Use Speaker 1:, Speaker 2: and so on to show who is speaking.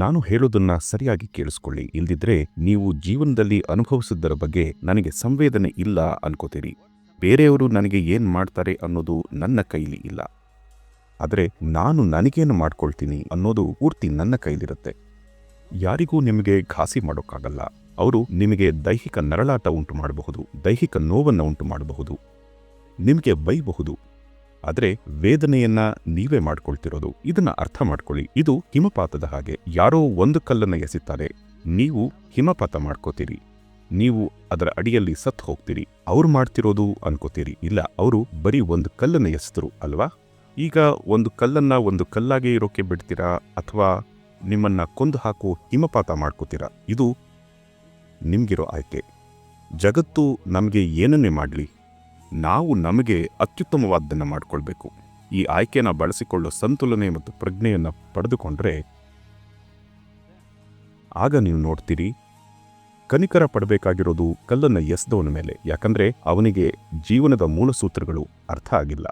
Speaker 1: ನಾನು ಹೇಳೋದನ್ನ ಸರಿಯಾಗಿ ಕೇಳಿಸ್ಕೊಳ್ಳಿ. ಇಲ್ದಿದ್ರೆ ನೀವು ಜೀವನದಲ್ಲಿ ಅನುಭವಿಸಿದ್ದರ ಬಗ್ಗೆ ನನಗೆ ಸಂವೇದನೆ ಇಲ್ಲ ಅನ್ಕೋತೀರಿ. ಬೇರೆಯವರು ನನಗೆ ಏನ್ ಮಾಡ್ತಾರೆ ಅನ್ನೋದು ನನ್ನ ಕೈಲಿ ಇಲ್ಲ. ಆದರೆ ನಾನು ನನಗೇನು ಮಾಡ್ಕೊಳ್ತೀನಿ ಅನ್ನೋದು ಪೂರ್ತಿ ನನ್ನ ಕೈಲಿರುತ್ತೆ. ಯಾರಿಗೂ ನಿಮಗೆ ಘಾಸಿ ಮಾಡೋಕ್ಕಾಗಲ್ಲ. ಅವರು ನಿಮಗೆ ದೈಹಿಕ ನರಳಾಟ ಉಂಟು ಮಾಡಬಹುದು, ದೈಹಿಕ ನೋವನ್ನು ಉಂಟು ಮಾಡಬಹುದು. ನಿಮಗೆ ಬೈಬಹುದು. ಆದರೆ ವೇದನೆಯನ್ನ ನೀವೇ ಮಾಡ್ಕೊಳ್ತಿರೋದು. ಇದನ್ನ ಅರ್ಥ ಮಾಡ್ಕೊಳ್ಳಿ. ಇದು ಹಿಮಪಾತದ ಹಾಗೆ. ಯಾರೋ ಒಂದು ಕಲ್ಲನ್ನ ಎಸಿತಾರೆ ನೀವು ಹಿಮಪಾತ ಮಾಡ್ಕೋತೀರಿ. ನೀವು ಅದರ ಅಡಿಯಲ್ಲಿ ಸತ್ತು ಹೋಗ್ತೀರಿ. ಅವ್ರು ಮಾಡ್ತಿರೋದು ಅನ್ಕೋತೀರಿ. ಇಲ್ಲ, ಅವರು ಬರೀ ಒಂದು ಕಲ್ಲನ್ನ ಎಸಿದ್ರು ಅಲ್ವಾ? ಈಗ ಒಂದು ಕಲ್ಲನ್ನ ಒಂದು ಕಲ್ಲಾಗೆ ಇರೋಕೆ ಬಿಡ್ತೀರಾ? ಅಥವಾ ನಿಮ್ಮನ್ನ ಕೊಂದು ಹಾಕೋ ಹಿಮಪಾತ ಮಾಡ್ಕೋತೀರಾ? ಇದು ನಿಮ್ಗಿರೋ ಆಯ್ಕೆ. ಜಗತ್ತು ನಮಗೆ ಏನನ್ನೇ ಮಾಡಲಿ? ನಾವು ನಮಗೆ ಅತ್ಯುತ್ತಮವಾದ್ದನ್ನು ಮಾಡಿಕೊಳ್ಬೇಕು. ಈ ಆಯ್ಕೆನ ಬಳಸಿಕೊಳ್ಳೋ ಸಂತುಲನೆ ಮತ್ತು ಪ್ರಜ್ಞೆಯನ್ನು ಪಡೆದುಕೊಂಡ್ರೆ ಆಗ ನೀವು ನೋಡ್ತೀರಿ, ಕನಿಕರ ಪಡಬೇಕಾಗಿರೋದು ಕಲ್ಲನ್ನು ಎಸ್ದವನ ಮೇಲೆ. ಯಾಕಂದರೆ ಅವನಿಗೆ ಜೀವನದ ಮೂಲ ಸೂತ್ರಗಳು ಅರ್ಥ ಆಗಿಲ್ಲ.